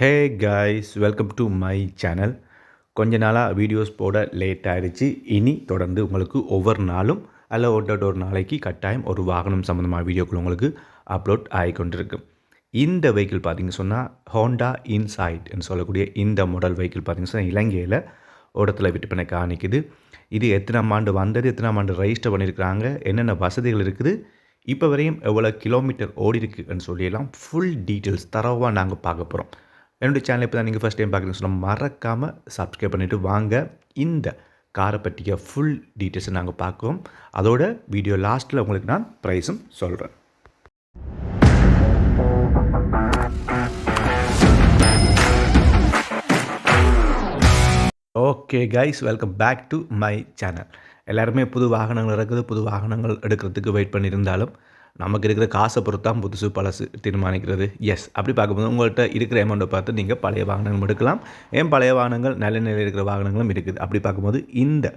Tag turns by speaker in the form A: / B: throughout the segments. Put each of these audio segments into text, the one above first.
A: Hey guys welcome to my channel கொஞ்ச நாளாக videos போட லேட் ஆகிடுச்சு இனி தொடர்ந்து உங்களுக்கு ஒவ்வொரு நாளும் அல்ல ஒட்டோட ஒரு நாளைக்கு கட்டாயம் ஒரு வாகனம் சம்மந்தமான வீடியோக்கள் உங்களுக்கு அப்லோட் ஆகி கொண்டிருக்கு. இந்த வெஹிக்கிள் பார்த்திங்க சொன்னால் ஹோண்டா இன்சைட்னு சொல்லக்கூடிய இந்த மாடல் வெஹிக்கிள் பார்த்திங்க சொன்னால் இலங்கையில் ஓடத்தில் விற்பனை காணிக்குது. இது எத்தனாம் ஆண்டு வந்தது எத்தனாம் ஆண்டு ரெஜிஸ்டர் பண்ணியிருக்கிறாங்க என்னென்ன வசதிகள் இருக்குது இப்போ வரையும் எவ்வளோ கிலோமீட்டர் ஓடி இருக்குன்னு சொல்லியெல்லாம் ஃபுல் டீட்டெயில்ஸ் தரவாக நாங்கள் பார்க்க போகிறோம் என்னுடைய சேனல் இப்போ தான் நீங்கள் ஃபஸ்ட் டைம் பார்க்குறீங்க சொன்னால் மறக்காமல் சப்ஸ்கிரைப் பண்ணிவிட்டு வாங்க. இந்த காரை பற்றிய ஃபுல் டீட்டெயில்ஸை நாங்கள் பார்க்குறோம். அதோட வீடியோ லாஸ்ட்டில் உங்களுக்கு நான் ப்ரைஸும் சொல்கிறேன் okay guys welcome back to my channel எல்லாருமே புது வாகனங்கள் இருக்குது புது வாகனங்கள் எடுக்கிறதுக்கு வெயிட் பண்ணியிருந்தாலும் நமக்கு இருக்கிற காசை பொறுத்து தான் புதுசு பழசு தீர்மானிக்கிறது. எஸ் அப்படி பார்க்கும்போது உங்கள்கிட்ட இருக்கிற அமௌண்ட்டை பார்த்து நீங்கள் பழைய வாகனங்களும் எடுக்கலாம். ஏன் பழைய வாகனங்கள்? நல்ல நிலையில் இருக்கிற வாகனங்களும் இருக்குது. அப்படி பார்க்கும்போது இந்த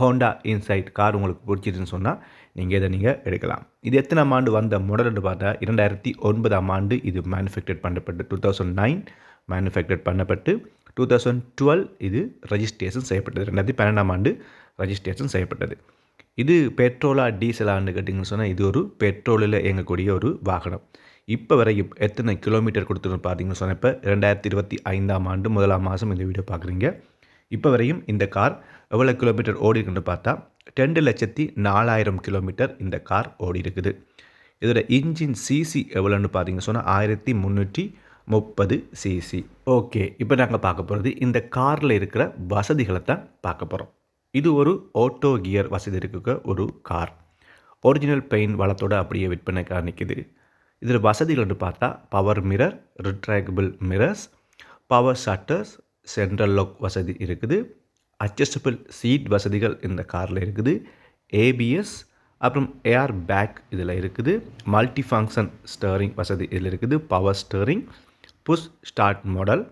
A: ஹோண்டா இன்சைட் கார் உங்களுக்கு பிடிச்சிருன்னு சொன்னால் நீங்கள் இதை நீங்கள் எடுக்கலாம். இது எத்தனாம் ஆண்டு வந்த மாடல்னு பார்த்தா இரண்டாயிரத்தி ஒன்பதாம் ஆண்டு இது மேனுஃபேக்சர் பண்ணப்பட்டு டூ தௌசண்ட் நைன் மேனுஃபேக்சர் பண்ணப்பட்டு டூ தௌசண்ட் டுவெல் இது ரெஜிஸ்ட்ரேஷன் செய்யப்பட்டது. ரெண்டாயிரத்தி பன்னெண்டாம் ஆண்டு ரெஜிஸ்ட்ரேஷன் செய்யப்பட்டது. இது பெட்ரோலா டீசலான்னு கேட்டிங்கன்னு சொன்னால் இது ஒரு பெட்ரோலில் இயங்கக்கூடிய ஒரு வாகனம். இப்போ வரையும் எத்தனை கிலோமீட்டர் கொடுத்துருந்து பார்த்தீங்கன்னு சொன்னால் இப்போ ரெண்டாயிரத்தி இருபத்தி ஐந்தாம் ஆண்டு முதலாம் மாதம் இந்த வீடியோ பார்க்குறீங்க இப்போ வரையும் இந்த கார் எவ்வளோ கிலோமீட்டர் ஓடி இருக்குன்னு பார்த்தா ரெண்டு லட்சத்தி நாலாயிரம் கிலோமீட்டர் இந்த கார் ஓடி இருக்குது இதோட இன்ஜின் சிசி எவ்வளோன்னு பார்த்தீங்க சொன்னால் ஆயிரத்தி முந்நூற்றி முப்பது சிசி ஓகே இப்போ நாங்கள் பார்க்க போகிறது இந்த காரில் இருக்கிற வசதிகளை தான் பார்க்க போகிறோம் இது ஒரு ஆட்டோ கியர் வசதி இருக்க ஒரு கார் ஒரிஜினல் பெயின் வளத்தோடு அப்படியே விற்பனைக்காக நிற்கிது இதில் வசதிகள்னு பார்த்தா power mirror retractable mirrors power shutters central lock வசதி இருக்குது. அட்ஜஸ்டபிள் சீட் வசதிகள் இந்த காரில் இருக்குது. ஏபிஎஸ் அப்புறம் ஏஆர் பேக் இதில் இருக்குது. மல்டி ஃபங்க்ஷன் ஸ்டேரிங் வசதி இதில் இருக்குது. Power steering push start model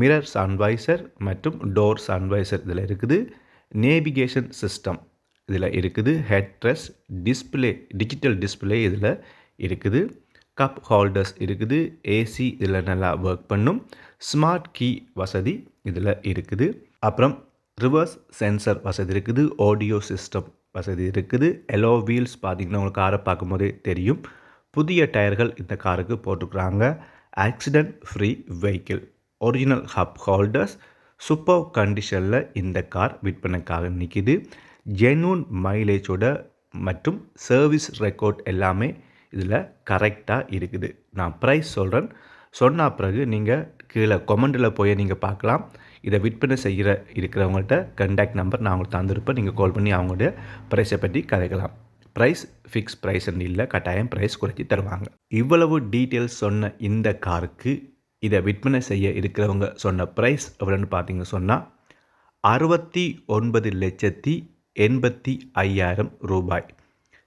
A: mirror sun visor மற்றும் டோர் சன்வைசர் இதில் இருக்குது. நேவிகேஷன் சிஸ்டம் இதில் இருக்குது ஹெட்ரஸ் டிஸ்பிளே டிஜிட்டல் டிஸ்பிளே இதில் இருக்குது. கப் ஹோல்டர்ஸ் இருக்குது. ஏசி இதில் நல்லா ஒர்க் பண்ணும். ஸ்மார்ட் கீ வசதி இதில் இருக்குது. அப்புறம் ரிவர்ஸ் சென்சர் வசதி இருக்குது. ஆடியோ சிஸ்டம் வசதி இருக்குது. எலோ வீல்ஸ் பார்த்திங்கன்னா உங்களுக்கு காரை பார்க்கும்போதே தெரியும். புதிய டயர்கள் இந்த காருக்கு போட்டுக்கிறாங்க accident free vehicle original hub holders super கண்டிஷனில் இந்த கார் விற்பனைக்காக நிற்கிது ஜெனூன் மைலேஜோட மற்றும் சர்வீஸ் ரெக்கார்ட் எல்லாமே இதில் கரெக்டாக இருக்குது. நான் ப்ரைஸ் சொல்கிறேன் சொன்ன பிறகு நீங்கள் கீழே கொமெண்டில் போய் நீங்கள் பார்க்கலாம். இதை விற்பனை செய்கிற இருக்கிறவங்கள்ட்ட கண்டாக்ட் நம்பர் நான் உங்களுக்கு தந்திருப்பேன். நீங்கள் கால் பண்ணி அவங்களுடைய ப்ரைஸை பற்றி கதைக்கலாம். ப்ரைஸ் ஃபிக்ஸ் ப்ரைஸ்ன்னு இல்லை கட்டாயம் ப்ரைஸ் குறைச்சி தருவாங்க. இவ்வளவு டீட்டெயில்ஸ் சொன்ன இந்த காருக்கு இதை விற்பனை செய்ய இருக்கிறவங்க சொன்ன ப்ரைஸ் எவ்வளோன்னு பார்த்தீங்க சொன்னால் அறுபத்தி ஒன்பது லட்சத்தி எண்பத்தி ஐயாயிரம் ரூபாய்.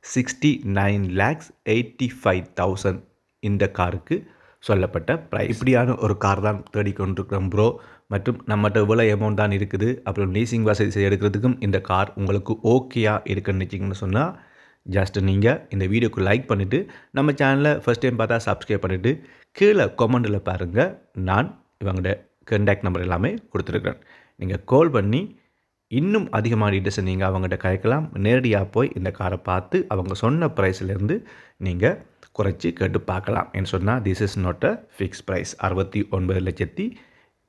A: Sixty nine lakhs eighty five thousand இந்த காருக்கு சொல்லப்பட்ட ப்ரைஸ் இப்படியான ஒரு கார் தான் தேடிக்கொண்டிருக்கிறோம் ப்ரோ மற்றும் நம்மகிட்ட இவ்வளோ அமௌண்ட் தான் இருக்குது. அப்புறம் லீசிங் வசதி செய்ய எடுக்கிறதுக்கும் இந்த கார் உங்களுக்கு ஓகேயாக இருக்குன்னு நினச்சிங்கன்னு சொன்னால் ஜஸ்ட் நீங்கள் இந்த வீடியோக்கு லைக் பண்ணிவிட்டு நம்ம சேனலில் ஃபஸ்ட் டைம் பார்த்தா சப்ஸ்கிரைப் பண்ணிவிட்டு கீழே கொமெண்டில் பாருங்கள் நான் இவங்களோட கண்டாக்ட் நம்பர் எல்லாமே கொடுத்துருக்குறேன். நீங்கள் கால் பண்ணி இன்னும் அதிகமான டீட்டெயில்ஸை நீங்கள் அவங்ககிட்ட கேட்கலாம் நேரடியாக போய் இந்த காரை பார்த்து அவங்க சொன்ன ப்ரைஸ்லேருந்து நீங்கள் குறைச்சி கேட்டு பார்க்கலாம் என்று சொன்னால் this is not a fix price அறுபத்தி ஒன்பது லட்சத்தி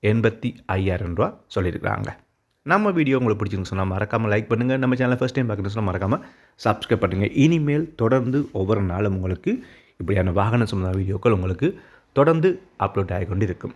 A: எண்பத்தி ஐயாயிரம் ரூபா சொல்லியிருக்கிறாங்க. நம்ம வீடியோ உங்களுக்கு பிடிச்சிருந்து சொன்னால் மறக்காமல் லைக் பண்ணுங்கள் நம்ம சேனலை ஃபஸ்ட் டைம் பார்க்கணும்னு சொன்னால் மறக்காமல் சப்ஸ்கிரைப் பண்ணுங்கள் இனிமேல் தொடர்ந்து ஒவ்வொரு நாளும் உங்களுக்கு இப்படியான வாகன சம்பந்த வீடியோக்கள் உங்களுக்கு தொடர்ந்து அப்லோட் ஆகிக்கொண்டு இருக்கும்